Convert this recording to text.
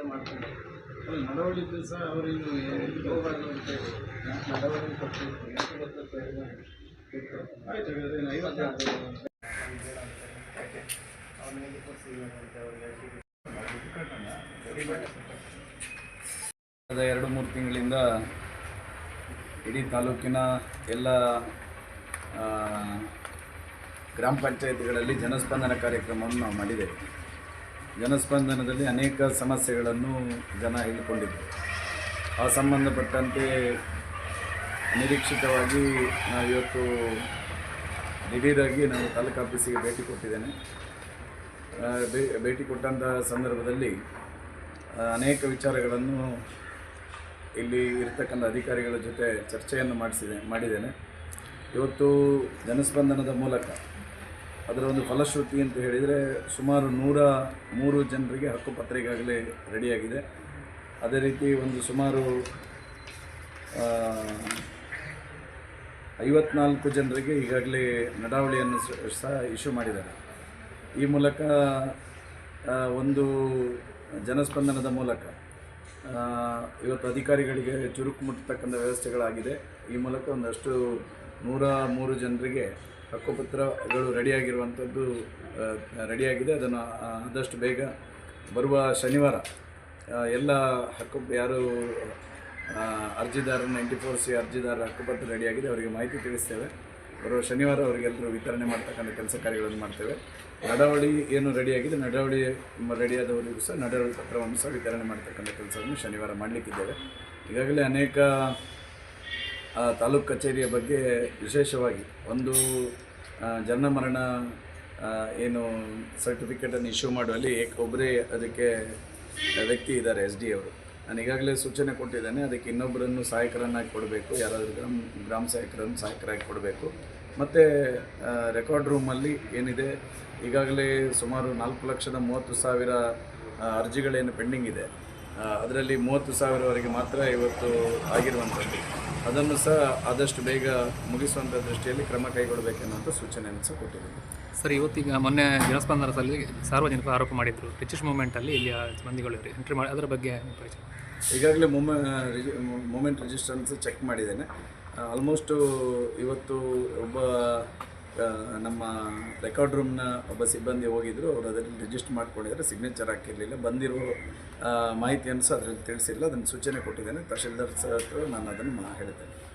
ಹತ್ರ ಮಾಡ್ತಾರೆ. ಸಹ ಅವರಿನ್ನು ಹೋಗಬಾರ್ದು ಅಂತ ಹೇಳಿ. ಆಯ್ತು ಹಾಗಾದ್ರೆ ಐವತ್ತು ಅಂತ ಕಳೆದ ಎರಡು ಮೂರು ತಿಂಗಳಿಂದ ಇಡೀ ತಾಲೂಕಿನ ಎಲ್ಲ ಗ್ರಾಮ ಪಂಚಾಯತ್ಗಳಲ್ಲಿ ಜನಸ್ಪಂದನ ಕಾರ್ಯಕ್ರಮವನ್ನು ನಾವು ಮಾಡಿದ್ದೇವೆ. ಜನಸ್ಪಂದನದಲ್ಲಿ ಅನೇಕ ಸಮಸ್ಯೆಗಳನ್ನು ಜನ ಹೇಳಿಕೊಂಡಿದ್ದರು. ಆ ಸಂಬಂಧಪಟ್ಟಂತೆ ನಿರೀಕ್ಷಿತವಾಗಿ ನಾವು ಇವತ್ತು ದಿಢೀರಾಗಿ ನಾನು ತಾಲೂಕು ಆಫೀಸಿಗೆ ಭೇಟಿ ಕೊಟ್ಟಿದ್ದೇನೆ. ಭೇಟಿ ಕೊಟ್ಟಂತಹ ಸಂದರ್ಭದಲ್ಲಿ ಅನೇಕ ವಿಚಾರಗಳನ್ನು ಇಲ್ಲಿ ಇರತಕ್ಕಂಥ ಅಧಿಕಾರಿಗಳ ಜೊತೆ ಚರ್ಚೆಯನ್ನು ಮಾಡಿಸಿದೆ, ಮಾಡಿದ್ದೇನೆ. ಇವತ್ತು ಜನಸ್ಪಂದನದ ಮೂಲಕ ಅದರ ಒಂದು ಫಲಶ್ರುತಿ ಅಂತ ಹೇಳಿದರೆ ಸುಮಾರು ನೂರ ಮೂರು ಜನರಿಗೆ ಹಕ್ಕುಪತ್ರ ಈಗಾಗಲೇ ರೆಡಿಯಾಗಿದೆ. ಅದೇ ರೀತಿ ಒಂದು ಸುಮಾರು ಐವತ್ನಾಲ್ಕು ಜನರಿಗೆ ಈಗಾಗಲೇ ನಡಾವಳಿಯನ್ನು ಸಹ ಇಶ್ಯೂ ಮಾಡಿದ್ದಾರೆ. ಈ ಮೂಲಕ ಒಂದು ಜನಸ್ಪಂದನದ ಮೂಲಕ ಇವತ್ತು ಅಧಿಕಾರಿಗಳಿಗೆ ಚುರುಕು ಮುಟ್ಟತಕ್ಕಂಥ ವ್ಯವಸ್ಥೆಗಳಾಗಿದೆ. ಈ ಮೂಲಕ ಒಂದಷ್ಟು ನೂರ ಮೂರು ಜನರಿಗೆ ಹಕ್ಕುಪತ್ರಗಳು ರೆಡಿಯಾಗಿರುವಂಥದ್ದು ರೆಡಿಯಾಗಿದೆ. ಅದನ್ನು ಆದಷ್ಟು ಬೇಗ ಬರುವ ಶನಿವಾರ ಎಲ್ಲ ಹಕ್ಕು, ಯಾರು ಅರ್ಜಿದಾರ ನೈಂಟಿ ಫೋರ್ ಸಿ ಅರ್ಜಿದಾರ ಹಕ್ಕುಪತ್ರ ರೆಡಿಯಾಗಿದೆ. ಅವರಿಗೆ ಮಾಹಿತಿ ತಿಳಿಸ್ತೇವೆ. ಬರುವ ಶನಿವಾರ ಅವರಿಗೆಲ್ಲರೂ ವಿತರಣೆ ಮಾಡ್ತಕ್ಕಂಥ ಕೆಲಸ ಕಾರ್ಯಗಳನ್ನು ಮಾಡ್ತೇವೆ. ನಡಾವಳಿ ಏನು ರೆಡಿಯಾಗಿದೆ, ನಡವಳಿ ರೆಡಿಯಾದವರಿಗೂ ಸಹ ನಡವಳಿ ಪತ್ರವನ್ನು ಸಹ ವಿತರಣೆ ಮಾಡ್ತಕ್ಕಂಥ ಕೆಲಸವನ್ನು ಶನಿವಾರ ಮಾಡಲಿಕ್ಕಿದ್ದೇವೆ. ಈಗಾಗಲೇ ಅನೇಕ ತಾಲೂಕು ಕಚೇರಿಯ ಬಗ್ಗೆ ವಿಶೇಷವಾಗಿ ಒಂದು ಜನ ಮರಣ ಆ, ಏನು ಸರ್ಟಿಫಿಕೇಟನ್ನು ಇಶ್ಯೂ ಮಾಡುವಲ್ಲಿ ಒಬ್ಬರೇ ಅದಕ್ಕೆ ವ್ಯಕ್ತಿ ಇದ್ದಾರೆ ಎಸ್ ಡಿ ಅವರು. ನಾನು ಈಗಾಗಲೇ ಸೂಚನೆ ಕೊಟ್ಟಿದ್ದೇನೆ ಅದಕ್ಕೆ ಇನ್ನೊಬ್ಬರನ್ನು ಸಹಾಯಕರನ್ನಾಗಿ ಕೊಡಬೇಕು ಯಾರಾದರೂ ಗ್ರಾಮ ಗ್ರಾಮ ಸಹಾಯಕರನ್ನು ಸಹಾಯಕರಾಗಿ ಕೊಡಬೇಕು. ಮತ್ತು ರೆಕಾರ್ಡ್ ರೂಮಲ್ಲಿ ಏನಿದೆ ಈಗಾಗಲೇ ಸುಮಾರು ನಾಲ್ಕು ಲಕ್ಷದ ಮೂವತ್ತು ಸಾವಿರ ಅರ್ಜಿಗಳೇನು ಪೆಂಡಿಂಗ್ ಇದೆ. ಅದರಲ್ಲಿ ಮೂವತ್ತು ಸಾವಿರವರೆಗೆ ಮಾತ್ರ ಇವತ್ತು ಆಗಿರುವಂಥದ್ದು. ಅದನ್ನು ಸಹ ಆದಷ್ಟು ಬೇಗ ಮುಗಿಸುವಂಥ ದೃಷ್ಟಿಯಲ್ಲಿ ಕ್ರಮ ಕೈಗೊಳ್ಳಬೇಕೆನ್ನುವಂಥ ಸೂಚನೆಯನ್ನು ಸಹ ಕೊಟ್ಟಿದ್ದೀವಿ ಸರ್ ಇವತ್ತೀಗ ಮೊನ್ನೆ ಜನಸ್ಪಂದನದಲ್ಲಿ ಸಾರ್ವಜನಿಕರು ಆರೋಪ ಮಾಡಿದ್ರು. ರಿಚಿಸ್ಟ್ ಮೂಮೆಂಟಲ್ಲಿ ಇಲ್ಲಿ ಮಂದಿಗಳು ಎಂಟ್ರಿ ಮಾಡಿ ಅದರ ಬಗ್ಗೆ ಈಗಾಗಲೇ ಮೂಮೆ ಮೂಮೆಂಟ್ ರಿಜಿಸ್ಟರ್ಸ್ ಚೆಕ್ ಮಾಡಿದ್ದೇನೆ. ಆಲ್ಮೋಸ್ಟು ಇವತ್ತು ಒಬ್ಬ ನಮ್ಮ ರೆಕಾರ್ಡ್ ರೂಮ್ನ ಒಬ್ಬ ಸಿಬ್ಬಂದಿ ಹೋಗಿದ್ರು, ಅವರು ಅದರಲ್ಲಿ ರಿಜಿಸ್ಟರ್ ಮಾಡಿಕೊಂಡಿದ್ದಾರೆ ಸಿಗ್ನೇಚರ್ ಹಾಕಿರಲಿಲ್ಲ. ಬಂದಿರೋ ಮಾಹಿತಿಯನ್ನು ಸಹ ಅದರಲ್ಲಿ ತಿಳಿಸಿಲ್ಲ. ಅದನ್ನು ಸೂಚನೆ ಕೊಟ್ಟಿದ್ದೇನೆ. ತಹಶೀಲ್ದಾರ್ ಸರ್ ಹತ್ರ ನಾನು ಅದನ್ನು ಹೇಳ್ತೇನೆ.